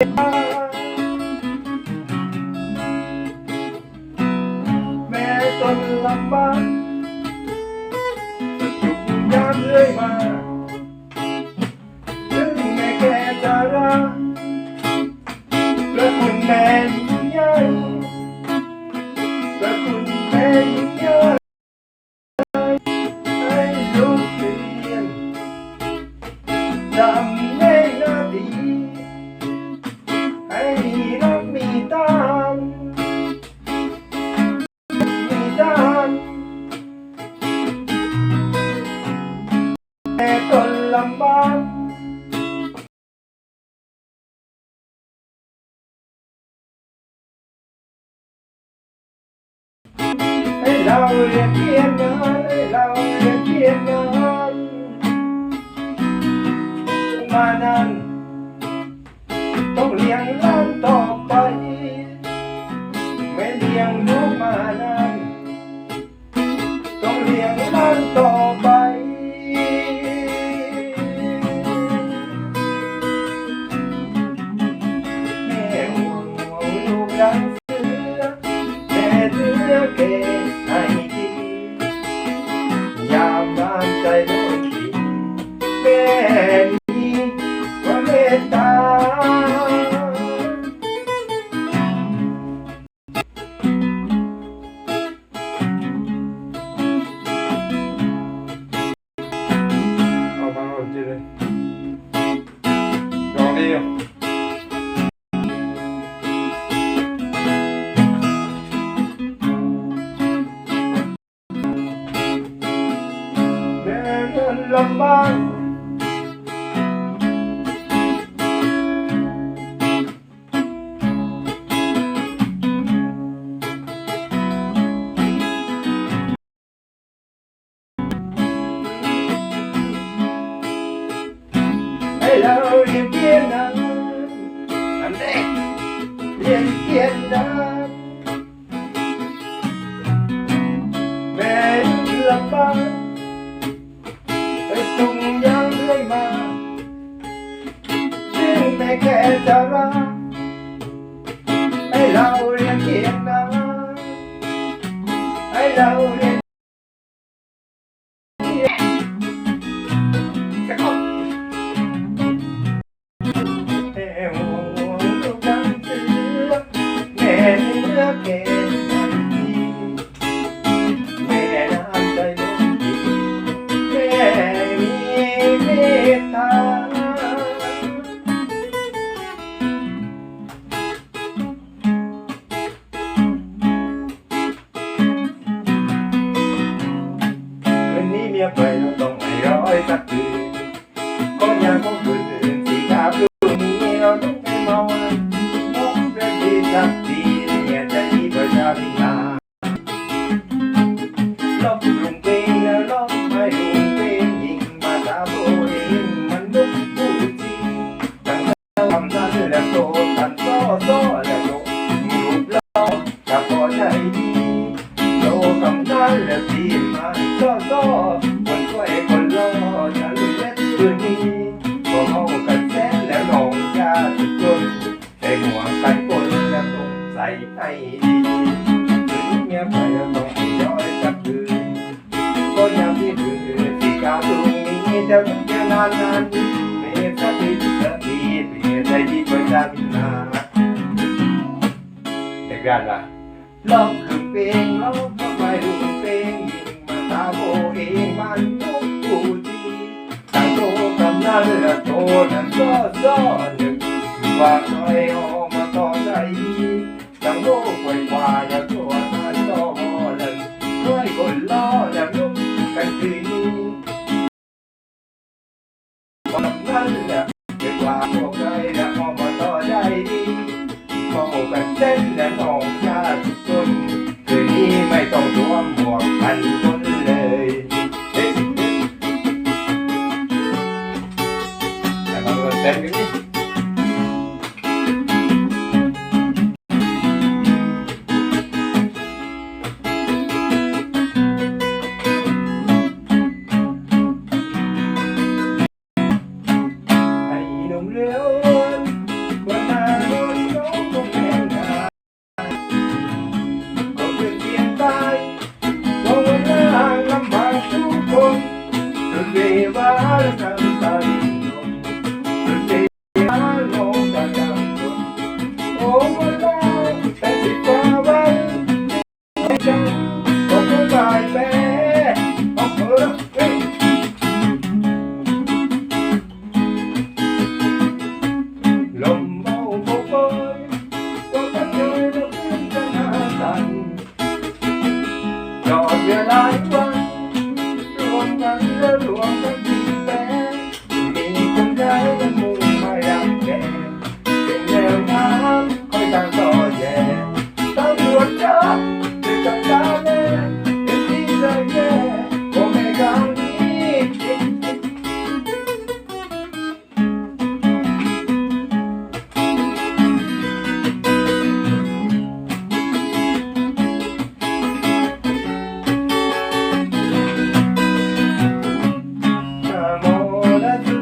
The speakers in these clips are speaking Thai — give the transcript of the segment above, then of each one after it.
Bye. now, yeah, yeah, guys. and a lumbar แค่จะรักให้เราเรียนเกียนะให้เราเรียน กด้านละลองคือเพลงเราทำไมดูเพลงยิงมาตาโบเองมันทุกกูดีตั้งโตกำนันละโตนั้นก็ซ้อนหนึ่งว่าคอยออกมาต่อใจตั้งโลกไว้ว่าอย่าตัวท่านต่อเลยคอยคนล้อแล้วลุกกันทีนี้กำนันละเรียกว่า para cantarino, perché algo da canto. Oh, guarda, e si trova, e c'è, come vai bene, ancora qui. Lombo un po' poi, con la chiesa senza nata, non viene l'acqua, non viene l'acqua, Hola,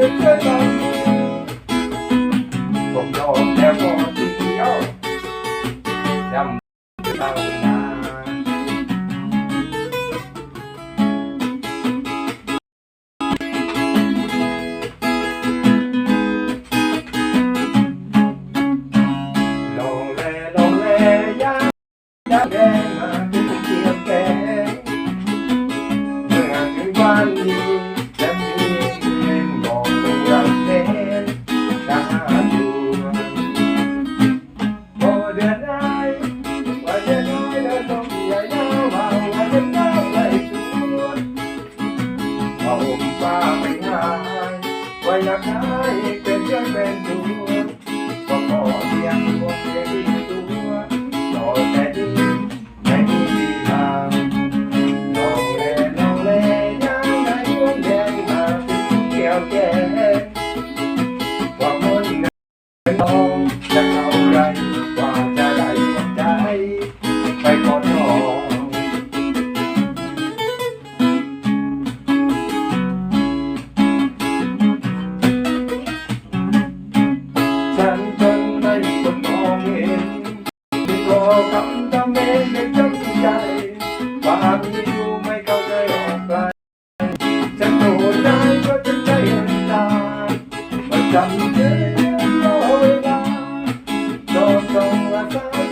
Thank you. Thank you. Bye.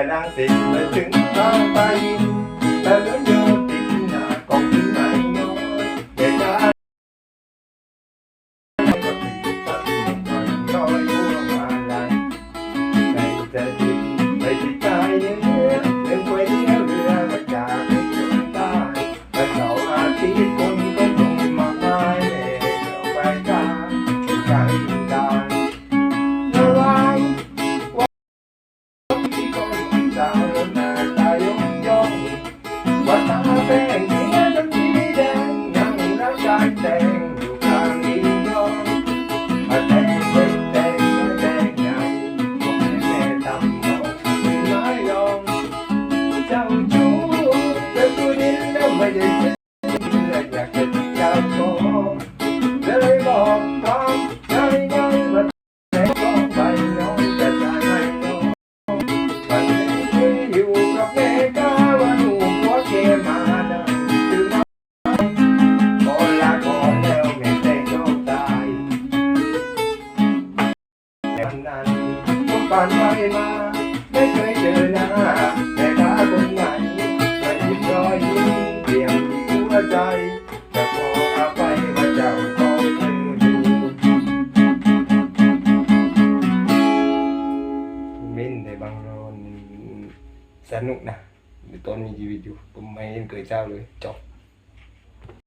แต่นางสิมาถึงบางไปแต่เรื่อง